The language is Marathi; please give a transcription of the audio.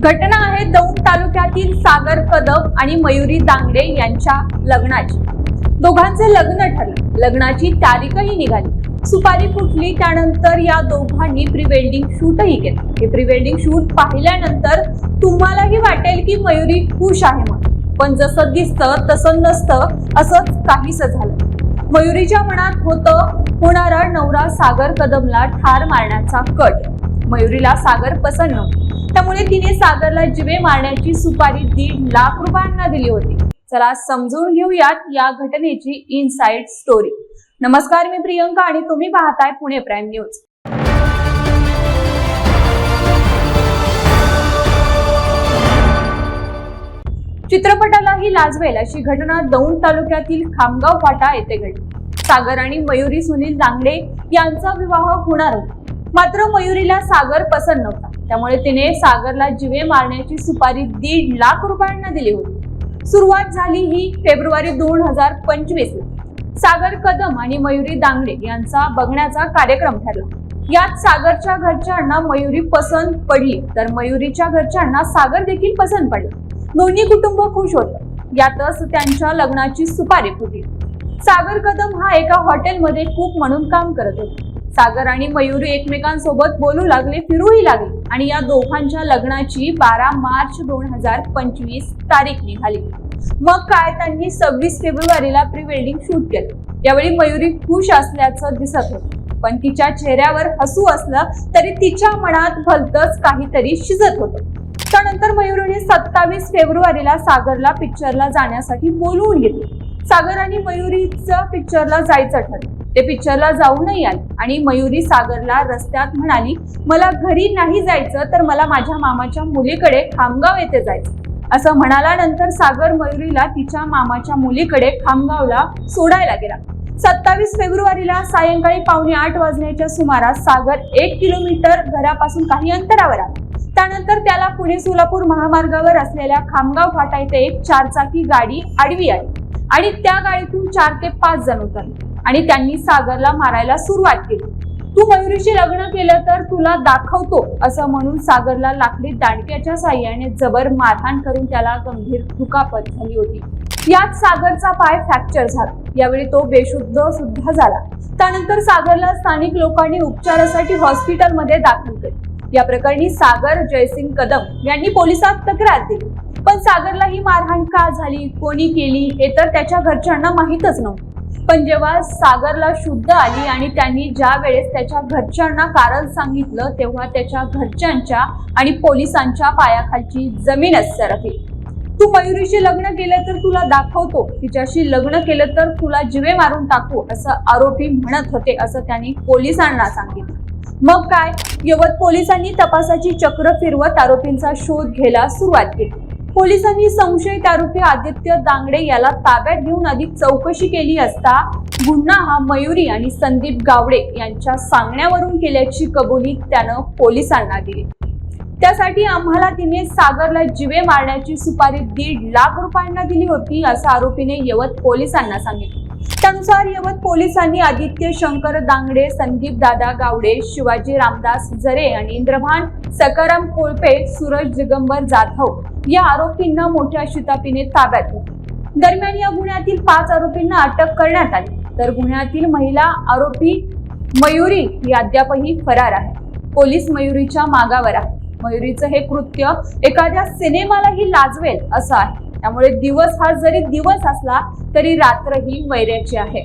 घटना आहे दौंड तालुक्यातील सागर कदम आणि मयुरी दांगडे यांच्या लग्नाची. दोघांचे लग्न ठरलं. लग्नाची तारीखही निघाली. सुपारी फुटली त्यानंतर या दोघांनी प्री वेडिंग शूटही केलं. हे प्री वेडिंग शूट पाहिल्यानंतर तुम्हालाही वाटेल की मयुरी खुश आहे म्हणून. पण जसं दिसतं तसं नसतं असंच काहीच झालं. मयुरीच्या मनात होतं होणारा नवरा सागर कदमला ठार मारण्याचा कट. मयुरीला सागर पसंत नव्हता. त्यामुळे तिने सागरला जिवे मारण्याची सुपारी दीड लाख रुपयांना दिली होती. चला समजून घेऊयात या घटनेची इनसाइड स्टोरी नमस्कार मी प्रियंका आणि तुम्ही पाहताय पुणे प्राईम न्यूज चित्रपटालाही लाजवेल अशी घटना दौंड तालुक्यातील खामगाव फाटा येथे घडली. सागर आणि मयुरी सुनील दांगडे यांचा विवाह होणार होता. मात्र मयुरीला सागर पसंत नव्हता. त्यामुळे तिने सागरला जिवे मारण्याची सुपारी दीड लाख रुपयांना दिली होती. सुरुवात झाली ही फेब्रुवारी दोन हजार पंचवीस सागर कदम आणि मयुरी दांगडे यांचा बघण्याचा कार्यक्रम ठरला. यात सागरच्या घरच्यांना मयुरी पसंत पडली तर मयुरीच्या घरच्यांना सागर देखील पसंत पडला. दोन्ही कुटुंब खुश होतं. यातच त्यांच्या लग्नाची सुपारी फुटली. सागर कदम हा एका हॉटेलमध्ये कुक म्हणून काम करत होता. सागर आणि मयुरी एकमेकांसोबत बोलू लागले फिरूही लागले. आणि या दोघांच्या लग्नाची बारा मार्च दोन हजार पंचवीस तारीख निघाली. मग काय त्यांनी सव्वीस फेब्रुवारीला प्री वेडिंग शूट केलं. यावेळी मयुरी खुश असल्याचं दिसत होतं. पण तिच्या चेहऱ्यावर हसू असलं तरी तिच्या मनात भलतच काहीतरी शिजत होतं. त्यानंतर मयुरीने सत्तावीस फेब्रुवारीला सागरला पिक्चरला जाण्यासाठी बोलवून घेतले. सागर आणि मयुरीचं पिक्चरला जायचं ठरलं. ते पिक्चरला जाऊ नाही आले. आणि मयुरी सागरला रस्त्यात म्हणाली मला घरी नाही जायचं तर मला माझ्या मामाच्या मुलीकडे खामगाव येथे जायचं. असं म्हणाल्यानंतर सागर मयुरीला तिच्या मामाच्या मुलीकडे खामगावला सोडायला गेला. सत्तावीस फेब्रुवारीला सायंकाळी पावणे आठ वाजण्याच्या सुमारास सागर एक किलोमीटर घरापासून काही अंतरावर आला. त्यानंतर त्याला पुणे सोलापूर महामार्गावर असलेल्या खामगाव फाटा येथे एक चारचाकी गाडी आडवी आली आणि त्या गाडीतून चार ते पाच जण उतरले. आणि त्यांनी सागरला मारायला सुरुवात केली. तू मयुरीशी लग्न केलं तर तुला दाखवतो असं म्हणून सागरला लाकडी दांडक्याच्या साह्याने जबर मारहाण करून त्याला गंभीर दुखापत झाली होती. यात सागरचा पाय फ्रॅक्चर झाला. यावेळी तो बेशुद्ध सुद्धा झाला. त्यानंतर सागरला स्थानिक लोकांनी उपचारासाठी हॉस्पिटलमध्ये दाखल केले. या प्रकरणी सागर जयसिंग कदम यांनी पोलिसात तक्रार दिली. पण सागरला ही मारहाण का झाली कोणी केली हे तर त्याच्या घरच्यांना माहीतच नव्हतं. पण जेव्हा सागरला शुद्ध आली आणि त्यांनी ज्या वेळेस त्याच्या घरच्यांना कारण सांगितलं तेव्हा त्याच्या घरच्यांच्या आणि पोलिसांच्या पायाखालची जमीन सरकली तू मयुरीशी लग्न केलं तर तुला दाखवतो. तिच्याशी लग्न केलं तर तुला जिवे मारून टाकू असं आरोपी म्हणत होते असं त्यांनी पोलिसांना सांगितलं. मग काय? यवत पोलिसांनी तपासाची चक्र फिरवत आरोपींचा शोध घ्यायला सुरुवात केली. पोलिसांनी संशयित आरोपी आदित्य दांगडे याला ताब्यात घेऊन अधिक चौकशी केली असता गुन्हा हा मयुरी आणि संदीप गावडे यांच्या सांगण्यावरून केल्याची कबुली त्यानं पोलिसांना दिली. त्यासाठी आम्हाला तिने सागरला जिवे मारण्याची सुपारी दीड लाख रुपयांना दिली होती असं आरोपीने यवत पोलिसांना सांगितलं. त्यानुसार यवत पोलिसांनी आदित्य शंकर दांगडे संदीप दादा गावडे शिवाजी रामदास जरे आणि इंद्रभान सकाराम कोळपे सूरज दिगंबर जाधव या आरोपींना मोठ्या शितापीने ताब्यात घेतले. दरम्यान या गुन्ह्यातील पाच आरोपींना अटक करण्यात आली. तर गुन्ह्यातील महिला आरोपी मयुरी ही अद्यापही फरार आहे. पोलीस मयुरीच्या मागावर आहे. मयुरीचं हे कृत्य एखाद्या सिनेमालाही लाजवेल असं आहे. त्यामुळे दिवस हा जरी दिवस असला तरी रात्र ही वैऱ्याची आहे.